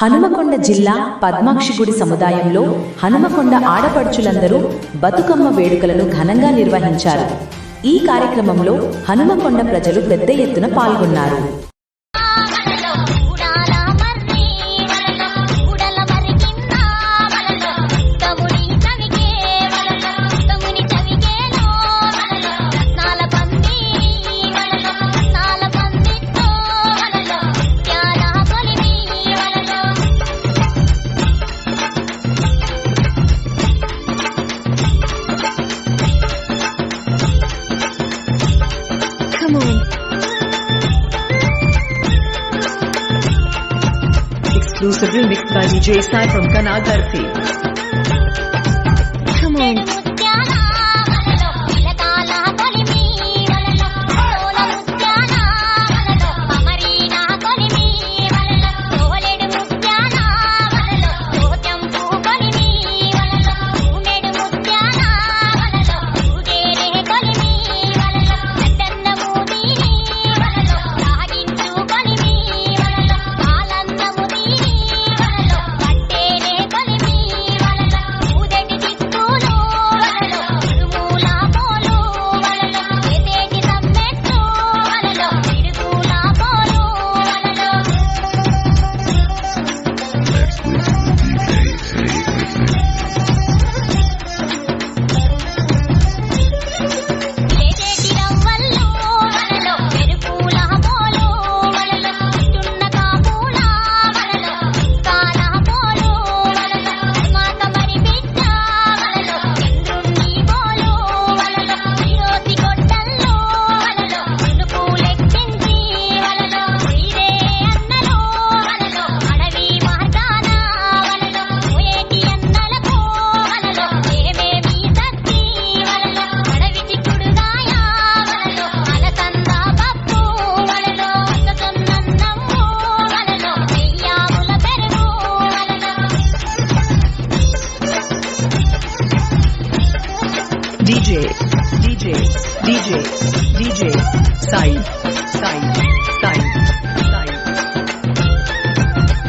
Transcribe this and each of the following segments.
హనుమకొండ జిల్లా పద్మాక్షిగుడి సముదాయంలో హనుమకొండ ఆడపడుచులందరూ బతుకమ్మ వేడుకలను ఘనంగా నిర్వహించారు. ఈ కార్యక్రమంలో హనుమకొండ ప్రజలు పెద్ద ఎత్తున పాల్గొన్నారు. moving. Exclusively mixed by DJ Sai from Kanagarfi. Come on.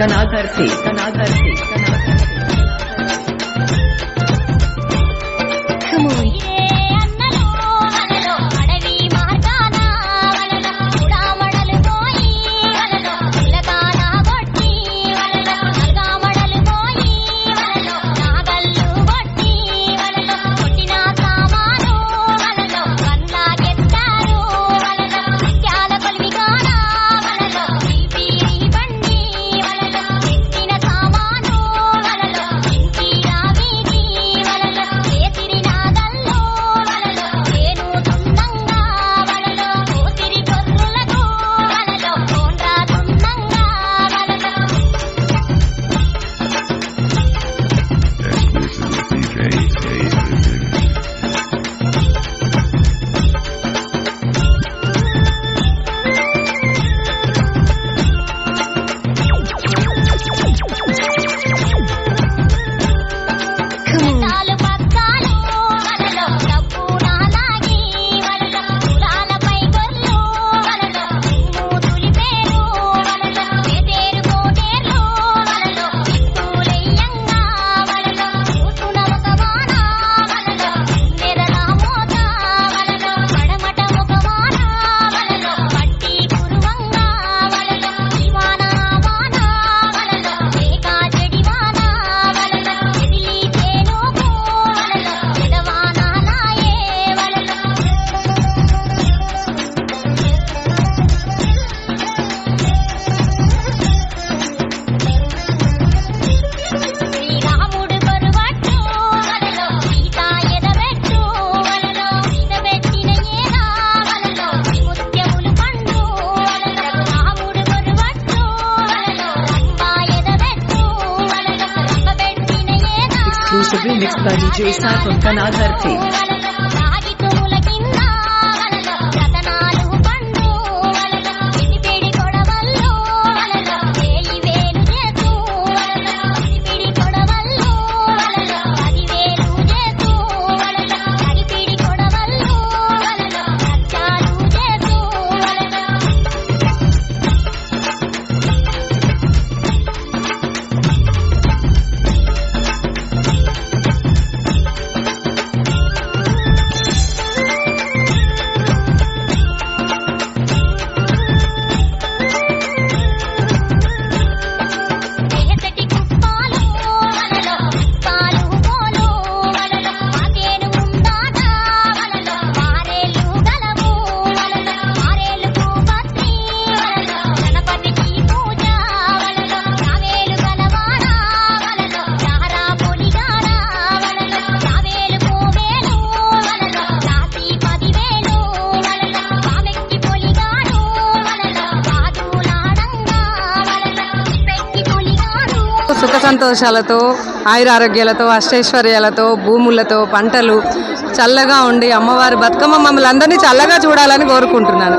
कनाधर से कनाधर से कनाधर मिक्स बाजी जो साफ़ उनका नाम थे। సుఖ సంతోషాలతో ఆయురారోగ్యాలతో అష్టైశ్వర్యాలతో భూములతో పంటలు చల్లగా ఉండి అమ్మవారి బతుకమ్మ మమ్మల్ని అందరినీ చల్లగా చూడాలని కోరుకుంటున్నాను.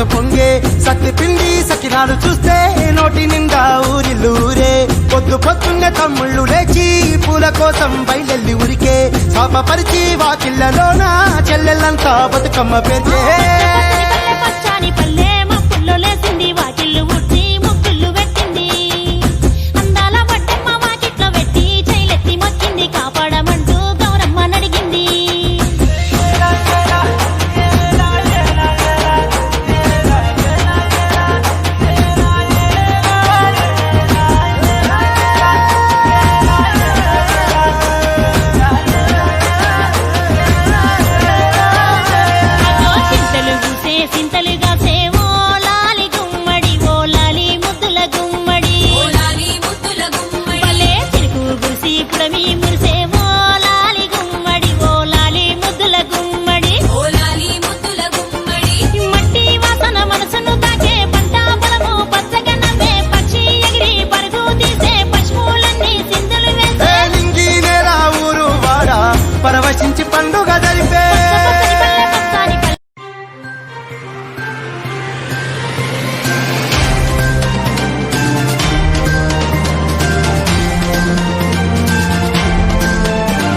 సఖితో పొంగే సఖి పిండి చూస్తే నోటి నిండా ఊరిల్లూరే పొద్దు పొద్దున్న తమ్ముళ్ళు లేచి పూల కోసం బయలెల్లి ఉరికే. శాపపరిచి వాకిళ్ళలోన చెల్లెళ్ళంతా బతుకమ్మ పెంచే para mí